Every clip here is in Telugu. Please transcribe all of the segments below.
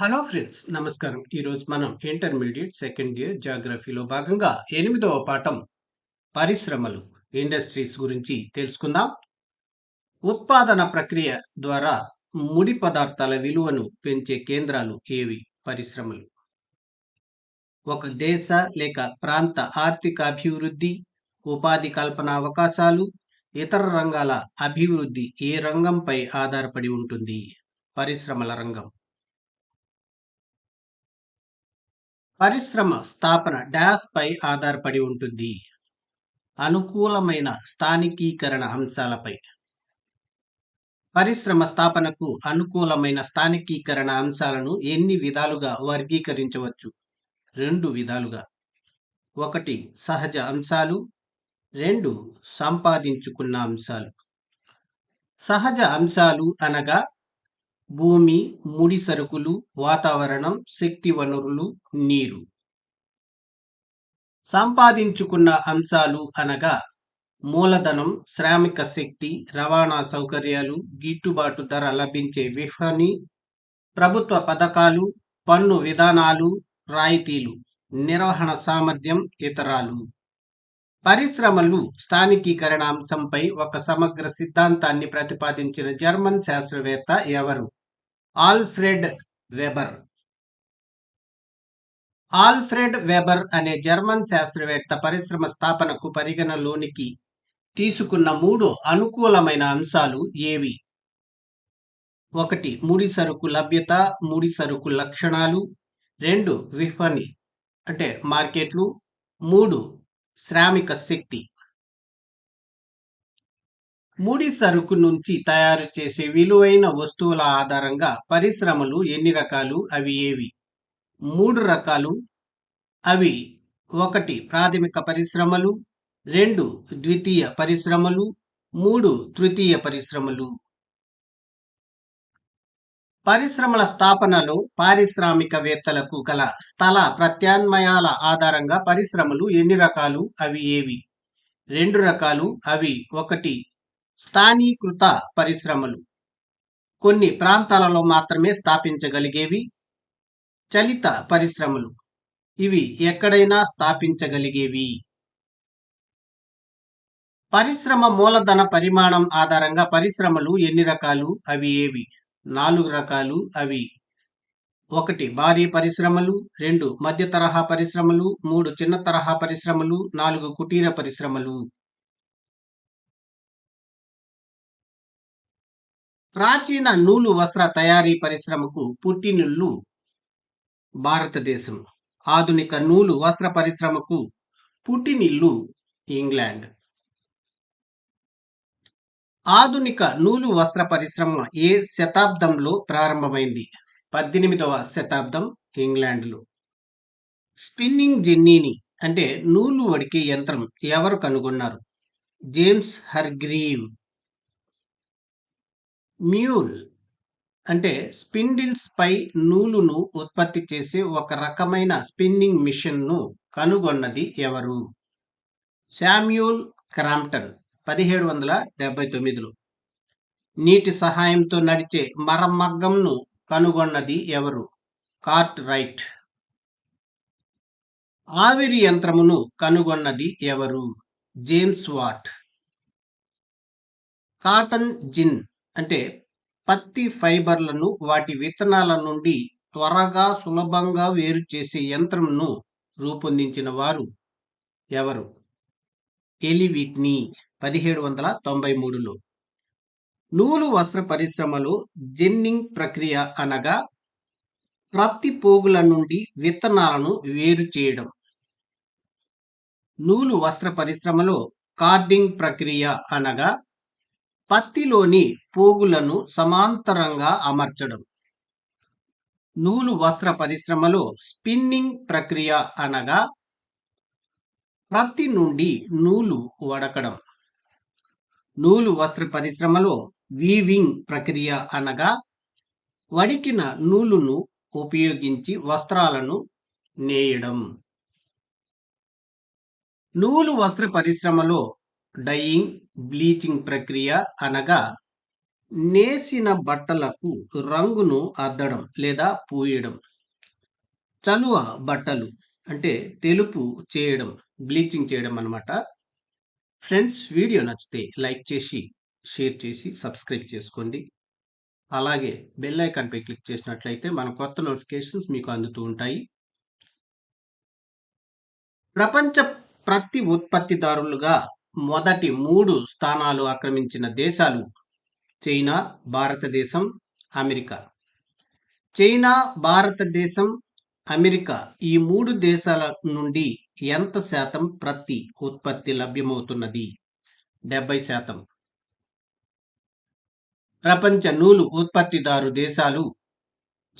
హలో ఫ్రెండ్స్ నమస్కారం. ఈరోజు మనం ఇంటర్మీడియట్ సెకండ్ ఇయర్ జాగ్రఫీలో భాగంగా ఎనిమిదవ పాఠం పరిశ్రమలు ఇండస్ట్రీస్ గురించి తెలుసుకుందాం. ఉత్పాదన ప్రక్రియ ద్వారా ముడి పదార్థాల విలువను పెంచే కేంద్రాలు ఏవి? పరిశ్రమలు. ఒక దేశ లేక ప్రాంత ఆర్థిక అభివృద్ధి ఉపాధి కల్పన అవకాశాలు ఇతర రంగాల అభివృద్ధి ఏ రంగంపై ఆధారపడి ఉంటుంది? పరిశ్రమల రంగం. పరిశ్రమ స్థాపన డాష్ పై ఆధారపడి ఉంటుంది. అనుకూలమైన స్థానికీకరణ అంశాలపై. పరిశ్రమ స్థాపనకు అనుకూలమైన స్థానికీకరణ అంశాలను ఎన్ని విధాలుగా వర్గీకరించవచ్చు? రెండు విధాలుగా. ఒకటి సహజ అంశాలు. రెండు సంపాదించుకున్న అంశాలు. సహజ అంశాలు అనగా భూమి ముడి సరుకులు వాతావరణం శక్తి వనరులు నీరు. సంపాదించుకున్న అంశాలు అనగా మూలధనం శ్రామిక శక్తి రవాణా సౌకర్యాలు గిట్టుబాటు ధర లభించే విఫని ప్రభుత్వ పథకాలు పన్ను విధానాలు రాయితీలు నిర్వహణ సామర్థ్యం ఇతరాలు. పరిశ్రమలు స్థానికీకరణ అంశంపై ఒక సమగ్ర సిద్ధాంతాన్ని ప్రతిపాదించిన జర్మన్ శాస్త్రవేత్త ఎవరు? Alfred Weber. ఆల్ఫ్రెడ్ వెబర్ అనే జర్మన్ శాస్త్రవేత్త పరిశ్రమ స్థాపనకు పరిగణలోనికి తీసుకున్న మూడు అనుకూలమైన అంశాలు ఏవి? ఒకటి ముడి సరుకు లభ్యత ముడి సరుకు లక్షణాలు. రెండు విఫని అంటే మార్కెట్లు. మూడు శ్రామిక శక్తి. ముడి సరుకు నుంచి తయారు చేసే విలువైన వస్తువుల ఆధారంగా పరిశ్రమలు ఎన్ని రకాలు? అవి ఏవి? మూడు రకాలు. అవి ఒకటి ప్రాథమిక పరిశ్రమలు రెండు ద్వితీయ పరిశ్రమలు మూడు తృతీయ పరిశ్రమలు. పరిశ్రమల స్థాపనలో పారిశ్రామికవేత్తలకు గల స్థల ప్రత్యామ్నాయాల ఆధారంగా పరిశ్రమలు ఎన్ని రకాలు? అవి ఏవి? రెండు రకాలు. అవి ఒకటి స్థానీకృత పరిశ్రమలు. కొన్ని ప్రాంతాలలో మాత్రమే స్థాపించగలిగేవి చలిత పరిశ్రమలు. ఇవి ఎక్కడైనా స్థాపించగలిగేవి. పరిశ్రమ మూలధన పరిమాణం ఆధారంగా పరిశ్రమలు ఎన్ని రకాలు? అవి ఏవి? నాలుగు రకాలు అవి. ఒకటి భారీ పరిశ్రమలు రెండు మధ్య తరహా పరిశ్రమలు మూడు చిన్న తరహా పరిశ్రమలు నాలుగు కుటీర పరిశ్రమలు. ప్రాచీన నూలు వస్త్ర తయారీ పరిశ్రమకు పుట్టినిల్లు భారతదేశం. ఆధునిక నూలు వస్త్ర పరిశ్రమకు పుట్టినిల్లు ఇంగ్లాండ్. ఆధునిక నూలు వస్త్ర పరిశ్రమ ఏ శతాబ్దంలో ప్రారంభమైంది? పద్దెనిమిదవ శతాబ్దం ఇంగ్లాండ్లో. స్పిన్నింగ్ జెన్నీని అంటే నూలు వడికే యంత్రం ఎవరు కనుగొన్నారు? James Hargreave. మ్యూల్ అంటే స్పిండిల్స్ పై నూలును ఉత్పత్తి చేసే ఒక రకమైన స్పిన్నింగ్ మిషన్ను కనుగొన్నది ఎవరు? శామ్యూల్ క్రాంప్టన్ పదిహేడు వందల డెబ్బై తొమ్మిదిలో. నీటి సహాయంతో నడిచే మరమగ్గంను కనుగొన్నది ఎవరు? Cartwright. ఆవిరి యంత్రమును కనుగొన్నది ఎవరు? James what. కాటన్ జిన్ అంటే పత్తి ఫైబర్లను వాటి విత్తనాల నుండి త్వరగా సులభంగా వేరు చేసే యంత్రంను రూపొందించిన వారు ఎవరు? ఎలివిట్ని పదిహేడు వందల తొంభై మూడులో. నూలు వస్త్ర పరిశ్రమలో జెన్నింగ్ ప్రక్రియ అనగా ప్రత్తి పోగుల నుండి విత్తనాలను వేరు చేయడం. నూలు వస్త్ర పరిశ్రమలో కార్డింగ్ ప్రక్రియ అనగా పత్తిలోని పోగులను సమాంతరంగా అమర్చడం. నూలు వస్త్ర పరిశ్రమలో స్పిన్నింగ్ ప్రక్రియ అనగా ప్రత్తి నుండి నూలు వడకడం. నూలు వస్త్ర పరిశ్రమలో వీవింగ్ ప్రక్రియ అనగా వడికిన నూలును ఉపయోగించి వస్త్రాలను నేయడం. నూలు వస్త్ర పరిశ్రమలో డయింగ్ బ్లీచింగ్ ప్రక్రియ అనగా నేసిన బట్టలకు రంగును అద్దడం లేదా పూయడం. చలువ బట్టలు అంటే తెలుపు చేయడం బ్లీచింగ్ చేయడం అనమాట ఫ్రెండ్స్ వీడియో నచ్చితే లైక్ చేసి షేర్ చేసి సబ్స్క్రైబ్ చేసుకోండి. అలాగే బెల్ ఐకాన్పై క్లిక్ చేసినట్లయితే మన కొత్త నోటిఫికేషన్స్ మీకు అందుతూ ఉంటాయి. ప్రపంచ ప్రతి ఉత్పత్తిదారులుగా మొదటి మూడు స్థానాలు ఆక్రమించిన దేశాలు చైనా భారతదేశం అమెరికా. చైనా భారతదేశం అమెరికా ఈ మూడు దేశాల నుండి ఎంత శాతం ప్రతి ఉత్పత్తి లభ్యమవుతున్నది? డెబ్బై శాతం. ప్రపంచ నూలు ఉత్పత్తిదారు దేశాలు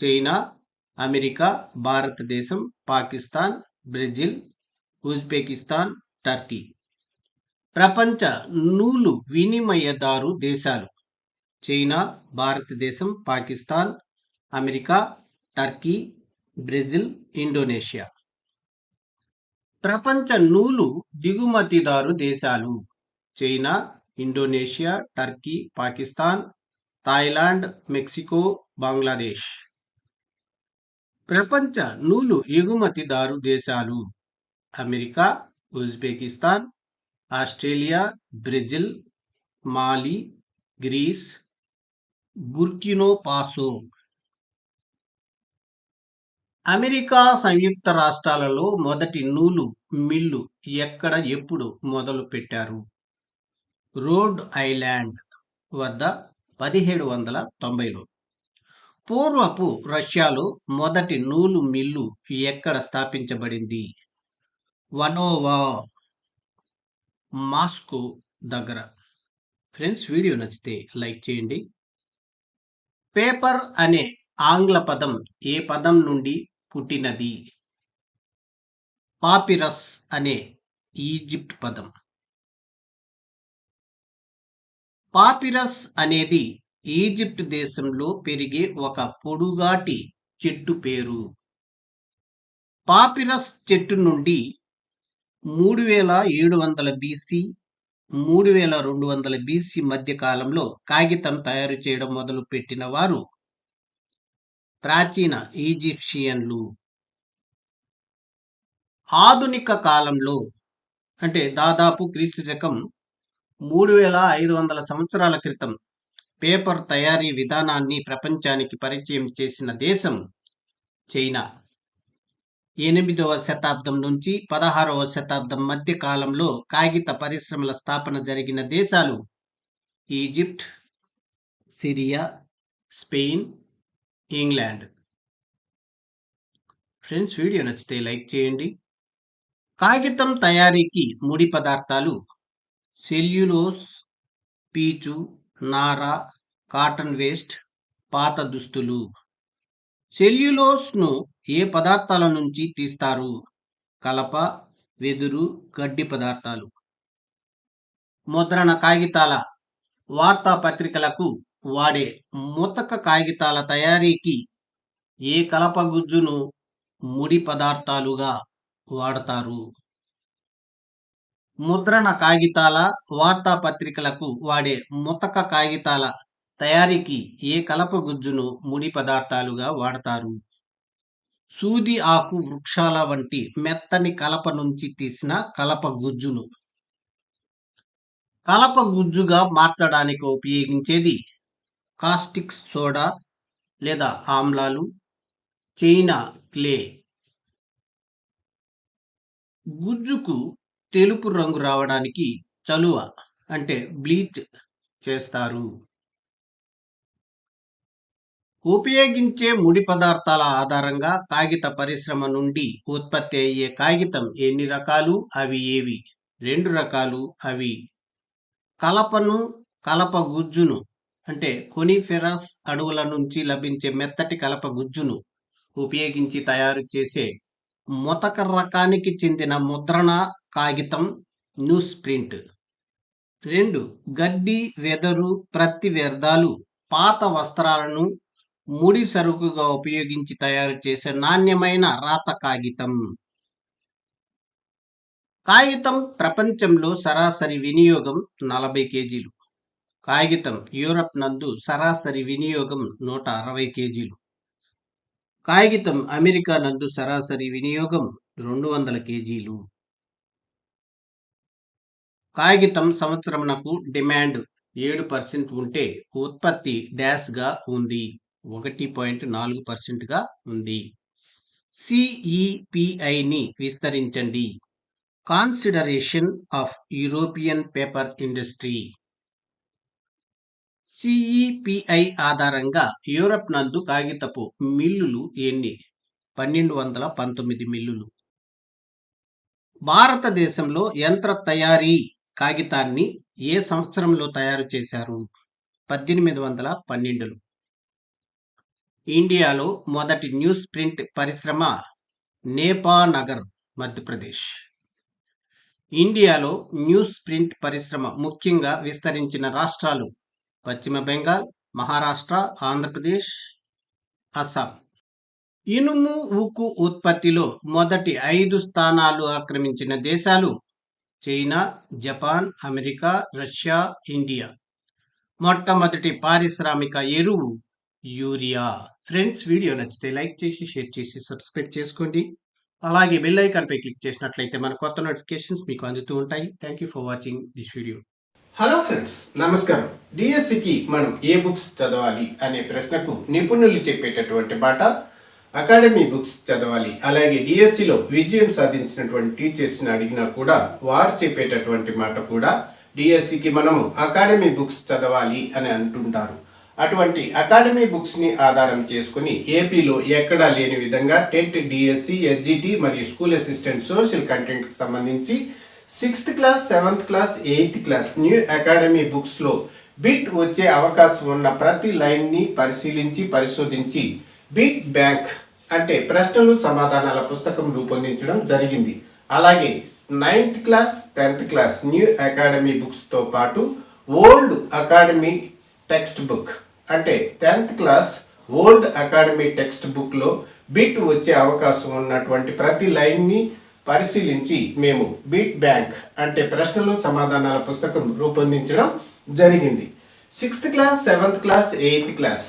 చైనా అమెరికా భారతదేశం పాకిస్తాన్ బ్రెజిల్ ఉజ్బెకిస్తాన్ టర్కీ. ప్రపంచ నూలు వినిమయదారు దేశాలు. చైనా భారతదేశం Pakistan America Turkey Brazil Indonesia. ప్రపంచ నూలు దిగుమతిదారు దేశాలు. China Indonesia Turkey Pakistan Thailand Mexico Bangladesh. ప్రపంచ నూలు ఎగుమతిదారు దేశాలు. America Uzbekistan Australia Brazil Mali Greece Burkina Faso America సంయుక్త రాష్ట్రాలలో మొదటి నూలు మిల్లు ఎక్కడ ఎప్పుడు మొదలు పెట్టారు? రోడ్ ఐలాండ్ వద్ద పదిహేడు వందల తొంభైలో. పూర్వపు రష్యాలో మొదటి నూలు మిల్లు ఎక్కడ స్థాపించబడింది? వనోవా మాస్కో దగ్గర. ఫ్రెండ్స్ వీడియో నచ్చితే లైక్ చేయండి. పేపర్ అనే ఆంగ్ల పదం ఏ పదం నుండి పుట్టినది? పాపిరస్ అనే ఈజిప్ట్ పదం. పాపిరస్ అనేది ఈజిప్ట్ దేశంలో పెరిగే ఒక పొడుగాటి చెట్టు పేరు. పాపిరస్ చెట్టు నుండి మూడు వేల ఏడు వందల బీసీ మూడు వేల రెండు వందల బీసీ మధ్య కాలంలో కాగితం తయారు చేయడం మొదలు పెట్టిన వారు ప్రాచీన ఈజిప్షియన్లు. ఆధునిక కాలంలో అంటే దాదాపు క్రీస్తు శకం మూడు వేల ఐదు వందల సంవత్సరాల క్రితం పేపర్ తయారీ విధానాన్ని ప్రపంచానికి పరిచయం చేసిన దేశం చైనా. ఎనిమిదవ శతాబ్దం నుంచి పదహారవ శతాబ్దం మధ్య కాలంలో కాగిత పరిశ్రమల స్థాపన జరిగిన దేశాలు Egypt Syria Spain England. Friends video నచ్చితే లైక్ చేయండి. కాగితం తయారీకి ముడి పదార్థాలు సెల్యులోస్ పీచు నార కాటన్ వేస్ట్ పాత దుస్తులు. సెల్యులోస్ను ఏ పదార్థాల నుంచి తీస్తారు? కలప వెదురు గడ్డి పదార్థాలు. ముద్రణ కాగితాల. వార్తాపత్రికలకు వాడే ముతక కాగితాల తయారీకి ఏ కలప గుజ్జును ముడి పదార్థాలుగా వాడతారు? ముద్రణ కాగితాల వార్తాపత్రికలకు వాడే ముతక కాగితాల తయారీకి ఏ కలప గుజ్జును ముడి పదార్థాలుగా వాడతారు? సూది ఆకు వృక్షాల వంటి మెత్తని కలప నుంచి తీసిన కలప గుజ్జును. కలప గుజ్జుగా మార్చడానికి ఉపయోగించేది కాస్టిక్ సోడా లేదా ఆమ్లాలు చైనా క్లే. గుజ్జుకు తెలుపు రంగు రావడానికి చలువ అంటే బ్లీచ్ చేస్తారు. ఉపయోగించే ముడి పదార్థాల ఆధారంగా కాగిత పరిశ్రమ నుండి ఉత్పత్తి అయ్యే కాగితం ఎన్ని రకాలు? అవి ఏవి? రెండు రకాలు అవి. కలపను కలప గుజ్జును అంటే కొనిఫెరస్ అడవుల నుంచి లభించే మెత్తటి కలప గుజ్జును ఉపయోగించి తయారు చేసే ముతక రకానికి చెందిన ముద్రణ కాగితం న్యూస్ ప్రింట్. రెండు గడ్డి వెదరు ప్రత్తి వ్యర్థాలు పాత వస్త్రాలను ముడి సరుకుగా ఉపయోగించి తయారు చేసే నాణ్యమైన రాత కాగితం. కాగితం ప్రపంచంలో సరాసరి వినియోగం నలభై కేజీలు. కాగితం యూరప్ నందు సరాసరి వినియోగం నూట అరవై కేజీలు. కాగితం అమెరికా నందు సరాసరి వినియోగం రెండు వందల కేజీలు. కాగితం సంవత్సరమునకు డిమాండ్ ఏడు పర్సెంట్ ఉంటే ఉత్పత్తి డాష్గా ఉంది. ఒకటి పాయింట్ నాలుగు పర్సెంట్గా ఉంది. సిఈపిఐని విస్తరించండి. Consideration of European paper industry CEPI ఆధారంగా యూరప్ నందు కాగితపు మిల్లులు ఎన్ని? పన్నెండు వందల పంతొమ్మిది మిల్లులు. భారతదేశంలో యంత్ర తయారీ కాగితాన్ని ఏ సంవత్సరంలో తయారు చేశారు? పద్దెనిమిది వందల పన్నెండులో. ఇండియాలో మొదటి న్యూస్ ప్రింట్ పరిశ్రమ నేపానగర్ మధ్యప్రదేశ్. ఇండియాలో న్యూస్ ప్రింట్ పరిశ్రమ ముఖ్యంగా విస్తరించిన రాష్ట్రాలు పశ్చిమ బెంగాల్ మహారాష్ట్ర ఆంధ్రప్రదేశ్ అస్సాం. ఇనుము ఉక్కు ఉత్పత్తిలో మొదటి ఐదు స్థానాలు ఆక్రమించిన దేశాలు China Japan America Russia India. మొట్టమొదటి పారిశ్రామిక ఎరువు యూరియా. ఫ్రెండ్స్ వీడియో నచ్చితే లైక్ చేసి షేర్ చేసి సబ్స్క్రైబ్ చేసుకోండి. అలాగే బెల్ ఐకాన్పై క్లిక్ చేసినట్లయితే మన కొత్త నోటిఫికేషన్స్ మీకు అందుతూ ఉంటాయి. Thank you for watching this video hello friends నమస్కారం. డిఎస్సికి మనం ఏ బుక్స్ చదవాలి అనే ప్రశ్నకు నిపుణులు చెప్పేటటువంటి బాట అకాడమీ బుక్స్ చదవాలి అలాగే డిఎస్సిలో విజయం సాధించినటువంటి టీచర్స్ని అడిగినా కూడా వారు చెప్పేటటువంటి మాట కూడా డిఎస్సికి మనము అకాడమీ బుక్స్ చదవాలి అని అంటుంటారు. అటువంటి అకాడమీ బుక్స్ని ఆధారం చేసుకుని ఏపీలో ఎక్కడా లేని విధంగా టెట్ డిఎస్సి ఎస్జిటి మరియు స్కూల్ అసిస్టెంట్ సోషల్ కంటెంట్కి సంబంధించి sixth class seventh class eighth class new academy బుక్స్లో బిట్ వచ్చే అవకాశం ఉన్న ప్రతి లైన్ని పరిశీలించి పరిశోధించి బిట్ బ్యాంక్ అంటే ప్రశ్నలు సమాధానాల పుస్తకం రూపొందించడం జరిగింది. అలాగే ninth class tenth class new academy బుక్స్తో పాటు ఓల్డ్ అకాడమీ టెక్స్ట్ బుక్ అంటే tenth class old academy text బుక్లో బిట్ వచ్చే అవకాశం ఉన్నటువంటి ప్రతి లైన్ని పరిశీలించి మేము బిట్ బ్యాంక్ అంటే ప్రశ్నలు సమాధానాల పుస్తకం రూపొందించడం జరిగింది. Sixth class seventh class eighth class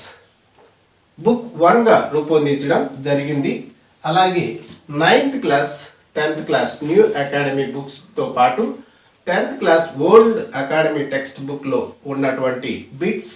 book వన్గా రూపొందించడం జరిగింది. అలాగే ninth class tenth class new academy బుక్స్తో పాటు tenth class old academy text బుక్లో ఉన్నటువంటి bits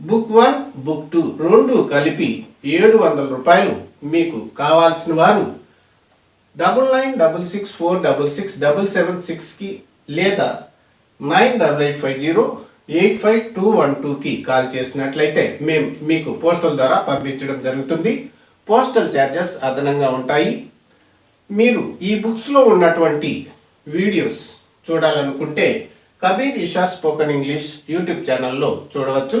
book one book two రెండు కలిపి ఏడు వందల రూపాయలు మీకు కావాల్సిన వారు double nine double six four double six double seven సిక్స్కి లేదా nine double eight five zero eight five two one టూకి కాల్ చేసినట్లయితే మేము మీకు పోస్టల్ ద్వారా పంపించడం జరుగుతుంది. పోస్టల్ ఛార్జెస్ అదనంగా ఉంటాయి. మీరు ఈ బుక్స్లో ఉన్నటువంటి వీడియోస్ చూడాలనుకుంటే Kabir Isha spoken English YouTube ఛానల్లో చూడవచ్చు.